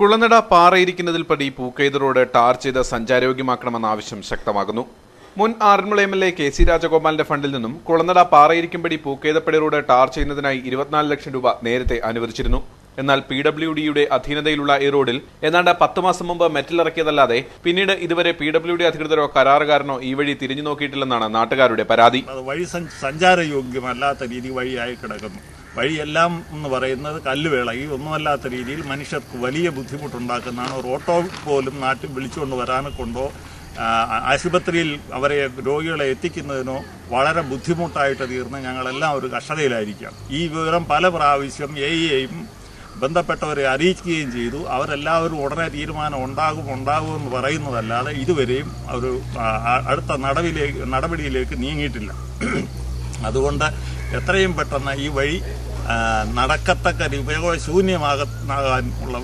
കുളനട പാറയിരിക്കുന്നതിൽ പടി പൂക്കൈത് road tar ചെയ്ത് സഞ്ചാരയോഗ്യമാക്കണമെന്ന ആവശ്യം ശക്തമാകുന്നു. മുൻ Aranmula M L A K C രാജഗോപാലിന്റെ ഫണ്ടിൽ നിന്നും കുളനട പാറയിരിക്കുംപടി പൂക്കേതപ്പടി റോഡ് ടാർ ചെയ്യുന്നതിനായി ഇരുപത്തിനാല് ലക്ഷം രൂപ നേരത്തെ അനുവദിച്ചിരുന്നു. എന്നാൽ പി ഡബ്ല്യു ഡിയുടെ അധീനതയിലുള്ള ഈ റോഡിൽ ഏതാണ്ട് പത്ത് മാസം മുമ്പ് മെറ്റൽ ഇറക്കിയതല്ലാതെ പിന്നീട് ഇതുവരെ പി ഡബ്ല്യു ഡി അധികൃതരോ കരാറുകാരനോ ഈ വഴി തിരിഞ്ഞു നോക്കിയിട്ടില്ലെന്നാണ് നാട്ടുകാരുടെ പരാതി. വഴി സഞ്ചാരയോഗ്യമല്ലാത്ത രീതി വഴിയായി കിടക്കുന്നു. വഴിയെല്ലാം എന്ന് പറയുന്നത് കല്ലുവേളകി ഒന്നുമല്ലാത്ത രീതിയിൽ മനുഷ്യർക്ക് വലിയ ബുദ്ധിമുട്ടുണ്ടാക്കുന്നതാണ്. ഒരു ഓട്ടോ പോലും നാട്ടിൽ വിളിച്ചുകൊണ്ട് വരാനൊക്കെ കൊണ്ടോ ആ, ആശുപത്രിയിൽ അവരെ രോഗികളെ എത്തിക്കുന്നതിനോ വളരെ ബുദ്ധിമുട്ടായിട്ട് തീർന്ന് ഞങ്ങളെല്ലാം ഒരു കഷ്ടതയിലായിരിക്കാം ഈ വിവരം പല പ്രാവശ്യം എ ഇയെയും ബന്ധപ്പെട്ടവരെ അറിയിക്കുകയും ചെയ്തു. അവരെല്ലാവരും ഉടനെ തീരുമാനം ഉണ്ടാകും ഉണ്ടാകും എന്ന് പറയുന്നതല്ലാതെ ഇതുവരെയും ഒരു അടുത്ത നടപടിയിലേക്ക് നീങ്ങിയിട്ടില്ല. അതുകൊണ്ട് എത്രയും പെട്ടെന്ന് ഈ വഴി നടക്കത്തക്ക ഉപയോഗ ശൂന്യമാകാൻ ഉള്ള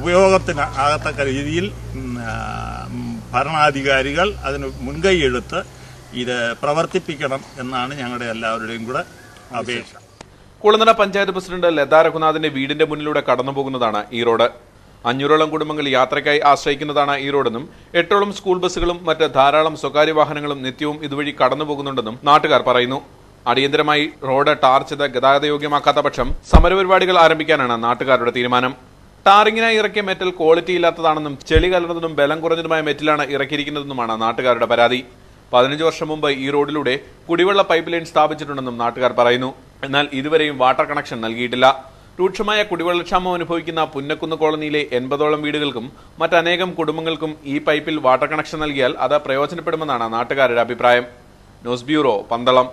ഉപയോഗത്തിന് ആകത്തക്ക രീതിയിൽ ഭരണാധികാരികൾ അതിന് മുൻകൈ എടുത്ത് ഇത് പ്രവർത്തിപ്പിക്കണം എന്നാണ് ഞങ്ങളുടെ എല്ലാവരുടെയും കൂടെ അപേക്ഷ. കുളനട പഞ്ചായത്ത് പ്രസിഡന്റ് ലതാ രഘുനാഥിന്റെ വീടിന്റെ മുന്നിലൂടെ കടന്നുപോകുന്നതാണ് ഈ റോഡ്. അഞ്ഞൂറോളം കുടുംബങ്ങൾ യാത്രയ്ക്കായി ആശ്രയിക്കുന്നതാണ് ഈ റോഡെന്നും എട്ടോളം സ്കൂൾ ബസ്സുകളും മറ്റ് ധാരാളം സ്വകാര്യ വാഹനങ്ങളും നിത്യവും ഇതുവഴി കടന്നുപോകുന്നുണ്ടെന്നും നാട്ടുകാർ പറയുന്നു. അടിയന്തരമായി റോഡ് ടാർ ചെയ്ത് ഗതാഗതയോഗ്യമാക്കാത്ത പക്ഷം സമരപരിപാടികൾ ആരംഭിക്കാനാണ് നാട്ടുകാരുടെ തീരുമാനം. ടാറിങ്ങിനായി ഇറക്കിയ മെറ്റൽ ക്വാളിറ്റി ഇല്ലാത്തതാണെന്നും ചെളി കലർന്നതും ബലം കുറഞ്ഞതുമായ മെറ്റലാണ് ഇറക്കിയിരിക്കുന്നതെന്നുമാണ് നാട്ടുകാരുടെ പരാതി. പതിനഞ്ച് വർഷം മുമ്പ് ഈ റോഡിലൂടെ കുടിവെള്ള പൈപ്പ് ലൈൻ സ്ഥാപിച്ചിട്ടുണ്ടെന്നും നാട്ടുകാർ പറയുന്നു. എന്നാൽ ഇതുവരെയും വാട്ടർ കണക്ഷൻ നൽകിയിട്ടില്ല. രൂക്ഷമായ കുടിവെള്ളക്ഷാമം അനുഭവിക്കുന്ന പുന്നക്കുന്ന് കോളനിയിലെ എൺപതോളം വീടുകൾക്കും മറ്റനേകം കുടുംബങ്ങൾക്കും ഈ പൈപ്പിൽ വാട്ടർ കണക്ഷൻ നൽകിയാൽ അത് പ്രയോജനപ്പെടുമെന്നാണ് നാട്ടുകാരുടെ അഭിപ്രായം. News bureau Pandalam.